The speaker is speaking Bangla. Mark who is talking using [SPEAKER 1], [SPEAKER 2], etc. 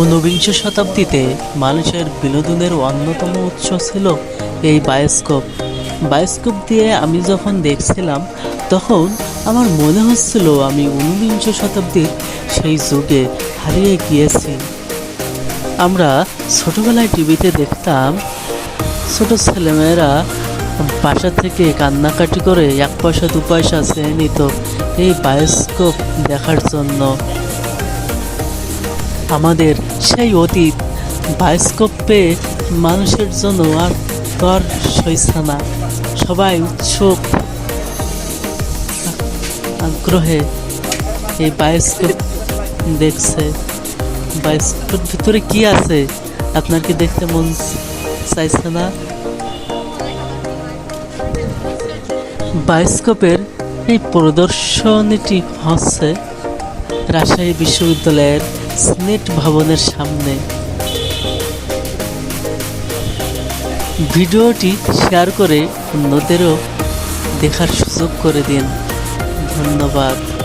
[SPEAKER 1] ঊনবিংশ শতাব্দীতে মানুষের বিনোদনের অন্যতম উৎস ছিল এই বায়োস্কোপ। বায়োস্কোপ দিয়ে আমি যখন দেখছিলাম, তখন আমার মনে হচ্ছিল আমি ঊনবিংশ শতাব্দীর সেই যুগে হারিয়ে গিয়েছি। আমরা ছোটোবেলায় টিভিতে দেখতাম, ছোট ছেলেমেয়েরা বাসা থেকে কান্নাকাটি করে এক পয়সা, দু পয়সা চেয়ে নিত এই বায়োস্কোপ দেখার জন্য। আমাদের সেই অতীত বায়োস্কোপ মানুষের জন্য আর তর সইছে না। সবাই উৎসুক আগ্রহে এই বায়োস্কোপ দেখছে। বায়োস্কোপের ভিতরে কি আছে? আপনার কি দেখতে মন চাইছে না? বায়োস্কোপের এই প্রদর্শনীটি হচ্ছে রাজশাহী বিশ্ববিদ্যালয়ের স্নেট ভবনের সামনে। ভিডিওটি শেয়ার করে অন্যদেরও দেখার সুযোগ করে দিন। ধন্যবাদ।